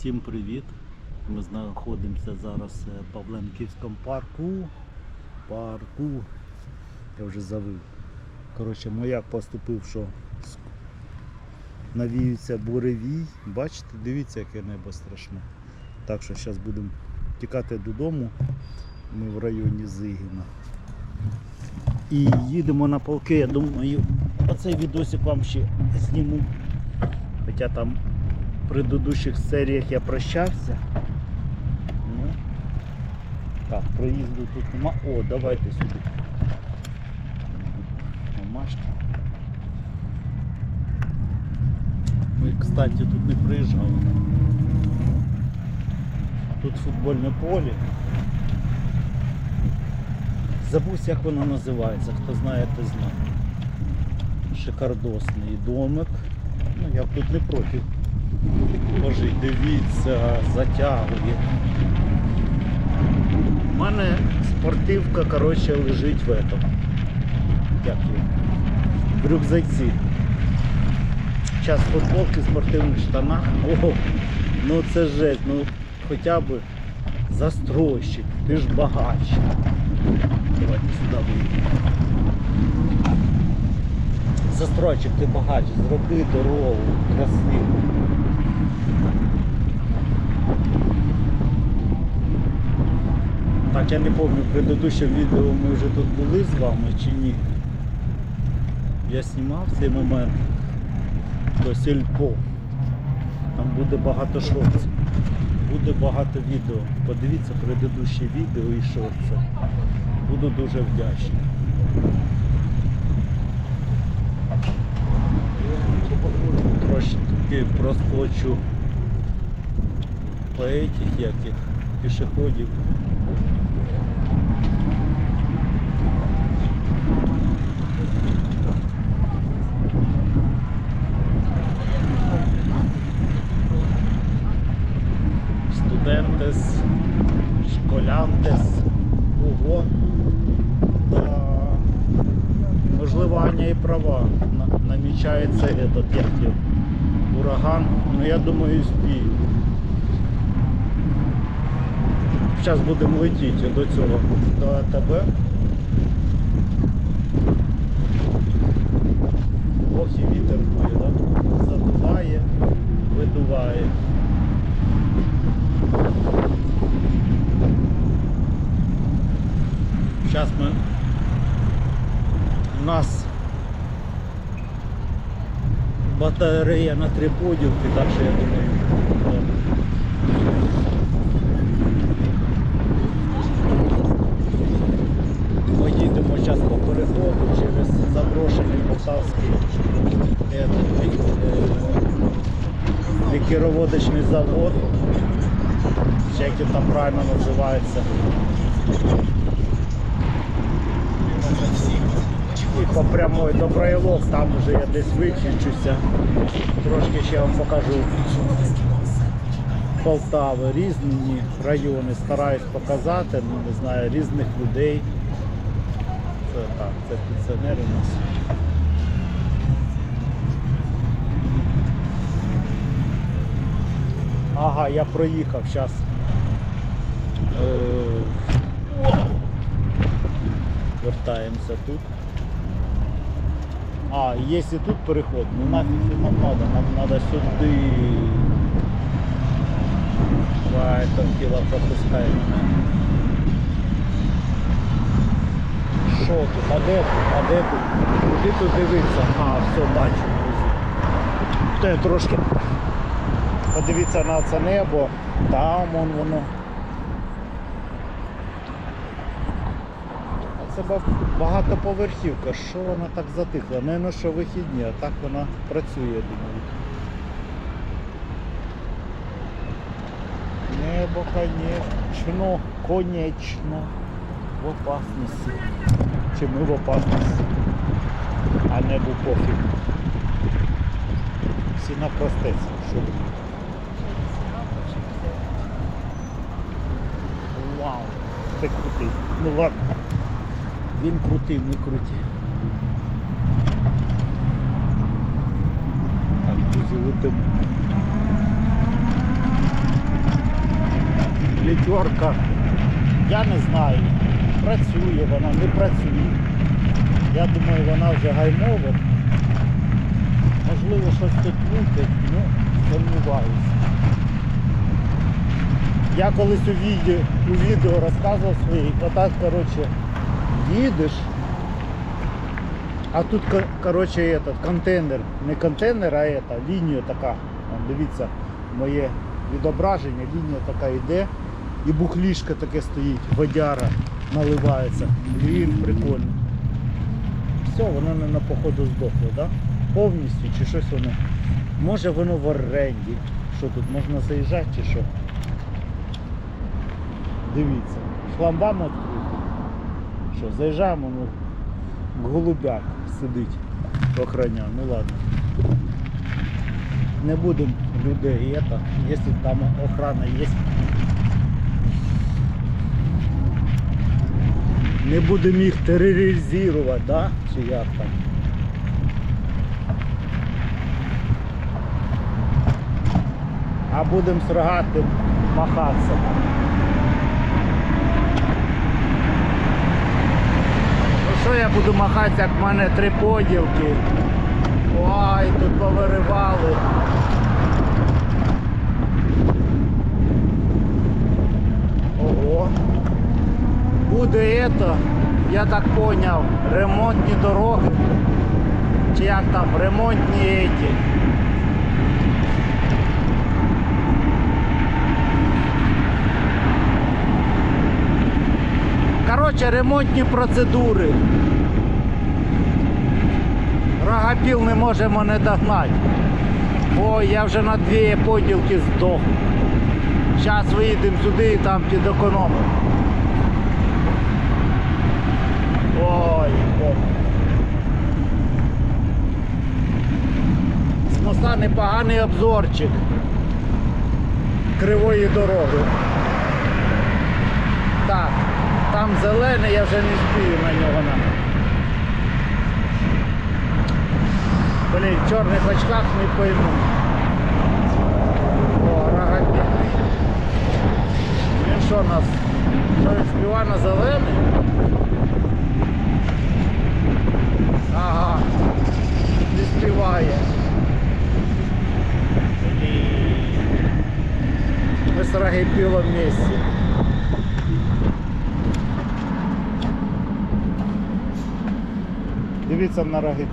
Всім привіт! Ми знаходимося зараз е, в Павленківському парку. Парку. Я вже завив. Коротше, мояк поступив, що навіються буревій. Бачите, дивіться, яке небо страшне. Так що зараз будемо тікати додому. Ми в районі Зигіна. І їдемо на полки. Я думаю, оцей відосик вам ще зніму. Хоча там предыдущих серіях я прощався. Ну, так, проїзду тут нема. О, давайте сюди. Мамашки. Ми, кстати, тут не приїжджали. Тут футбольне поле. Забувся, як воно називається. Хто знає, той знає. Шикардосний домик. Ну, я б тут не проти. Боже, дивіться, затягує. У мене спортивка, коротше, лежить в этом. Як? В рюкзаці. Зараз футболки, спортивних штанах. Ого, ну це жесть, ну хоча б застройщик, ти ж багач. Давайте сюди вийдемо. Застройщик, ти багач, зроби дорогу красиву. Так, я не пам'ятаю, в предыдущем відео ми вже тут були з вами чи ні. Я знімав цей момент до сільпо. Там буде багато шорців. Буде багато відео. Подивіться предыдущее відео і шорти. Буду дуже вдячний. Трошки проскочу по этих яких пішоходів. Я. Зараз будемо летіти до цього, до АТБ. Ох і вітер дує, да? Задуває, видуває. Зараз ми у нас батарея на три поділки, так що я думаю. Ми їдемо зараз по переходу через заброшений Полтавський е, е, завод. Чи як він там правильно називається. І по прямой до Брайлов, там вже я десь виключуся. Трошки ще вам покажу Полтави, різні райони стараюсь показати, ну не знаю, різних людей. Це так, це пенсіонери у нас. Ага, я проїхав зараз. Вертаємося тут. А, і тут переход, ну нафіг нам надо, нам надо там тіла пропускай мене. Що тут? А де тут? А де тут? Куди тут дивитися? А, все, бачу, друзі. То трошки подивіться на це небо. Там вон воно. А багатоповерхівка. Що вона так затихла? Не що вихідні, а так вона працює, я думаю. Небо, конечно, конечно, в опасності. Чи ми в опасності, а небу пофіг. Всі на простець. Що? Вау, ти крутий. Ну ладно. Він крутий, ми круті. Так, друзі, летимо. літерка. Я не знаю, працює вона, не працює. Я думаю, вона вже гаймова. Можливо, щось тут мутить, ну, сумніваюся. Я колись у відео, у відео розказував своїй, отак, коротше, їдеш, а тут, ко- коротше, этот, контейнер, не контейнер, а это, лінія така, дивіться, моє відображення, лінія така йде, і бухлішка таке стоїть, водяра наливається. Блін, прикольно. Все, воно не на походу здохло, да? Повністю чи щось воно. Може воно в оренді. Що тут, можна заїжджати чи що? Дивіться, шламбам відкритий. Що, заїжджаємо, ну, голубяк сидить, охраняє, ну ладно. Не будемо людей это, якщо там охрана є. Не будемо їх тероризувати, да? Чи як там? А будемо з рогатим махатися. Що я буду махатися, як в мене три поділки. Ой, тут повиривали. Ого. Буде это, я так поняв, ремонтні дороги. Чи як там, ремонтні эти. Коротше, ремонтні процедури. Рогапіл не може мене догнати. Ой, я вже на дві поділки здох. Зараз виїдемо сюди і там підекономимо. Ой, ой. З моста непоганий обзорчик кривої дороги. Зелений, я вже не спію на нього. На. Блін, в чорних очках не пойму. О, рогатий. Він що нас? Що він співає на зелений? Ага, не співає. Ми з рогипілом вместе. Дивіться на рагетю.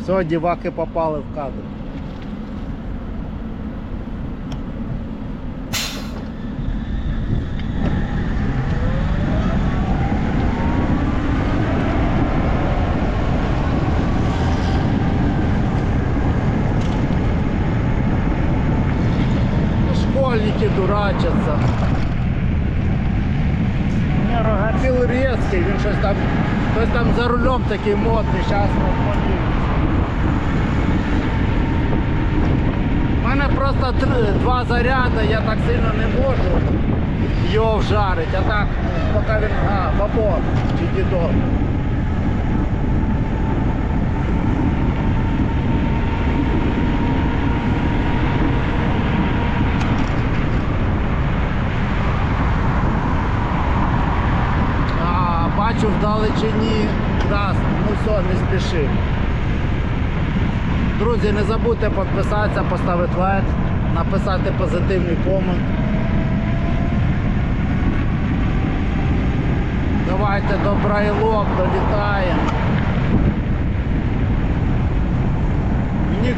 Все, діваки попали в кадр. Школьники дурачатся. Не, рогатил резкий, він щось там, хтось там за рулем такий модний, зараз. У мене просто три, два заряди, я так сильно не можу його вжарити, а так, поки він, а, бабор чи дідок. Бачу вдалечині раз, ну все, не спіши. Друзі, не забудьте підписатися, поставити лайк, написати позитивний комент. Давайте до Брайлок долітаємо. Мені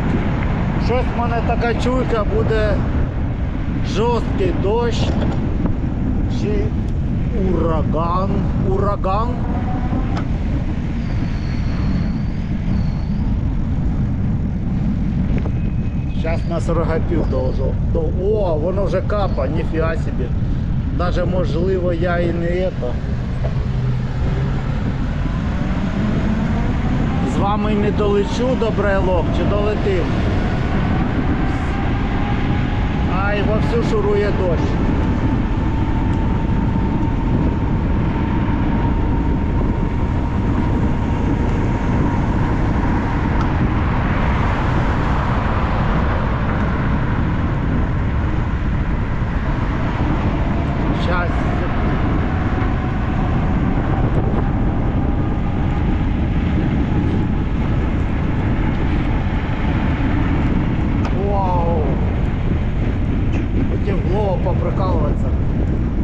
щось в мене така чуйка буде жорсткий дощ чи ураган. Ураган. Нас рогатів должен. То- О, воно вже капа, ніфіга собі. Даже можливо я і не это. З вами не долечу до брелок чи долетим. Ай, вовсю шурує дощ. поприкалуватися.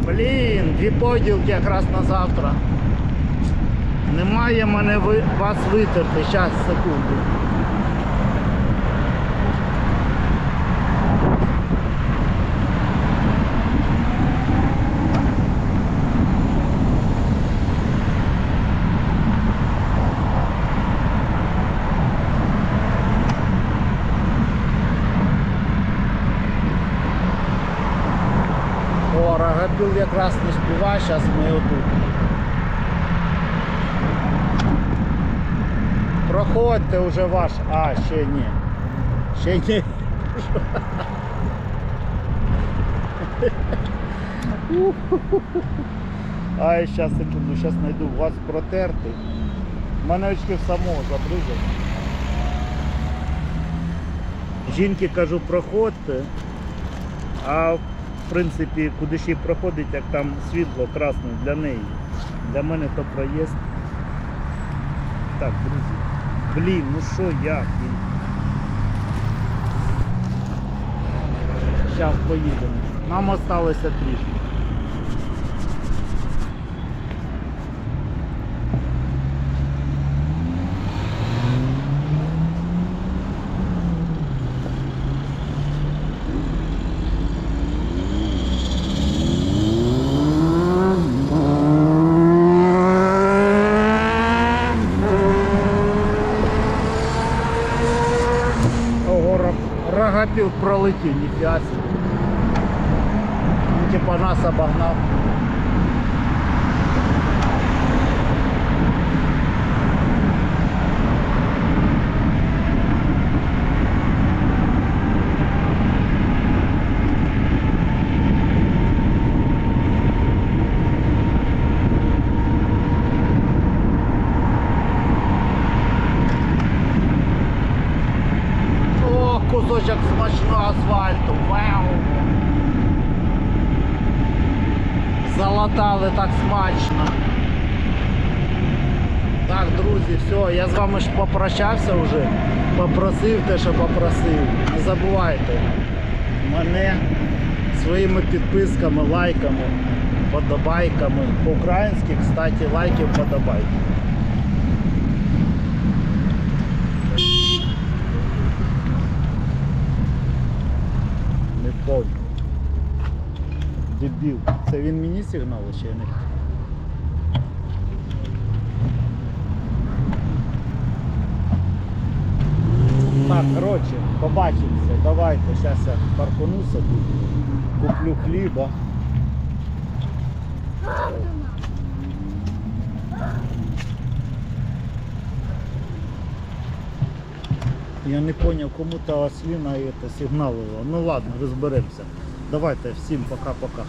Блін, дві якраз на завтра. Немає мене вас витерти. Зараз, секунду. О, рогатюл якраз не співає, зараз ми отут. Проходьте вже ваш. А, ще ні. Ще ні. Ай, зараз секунду, зараз знайду вас протертий. У мене очки в самого забризали. Жінки кажу, проходьте. А в принципі, куди ще проходить, як там світло красне для неї. Для мене то проїзд. Так, друзі. Блін, ну що як? Зараз поїдемо. Нам осталося трішки. Ро- пролетів, ніфіга. Ну, Типа нас обогнав. О, кусочок смачного асфальту. Вау! Залатали так смачно. Так, друзі, все, я з вами ж попрощався вже. Попросив те, що попросив. Не забувайте мене своїми підписками, лайками, подобайками. По-українськи, кстати, лайки, подобайки. Не понял. Дебіл. Це він мені сигнали чи я не? Так, коротше, побачимося. Давайте, зараз я паркуну собі, куплю хліба. Я не понял, кому та осліна сигналила. Ну ладно, розберемося. Давайте всім пока-пока.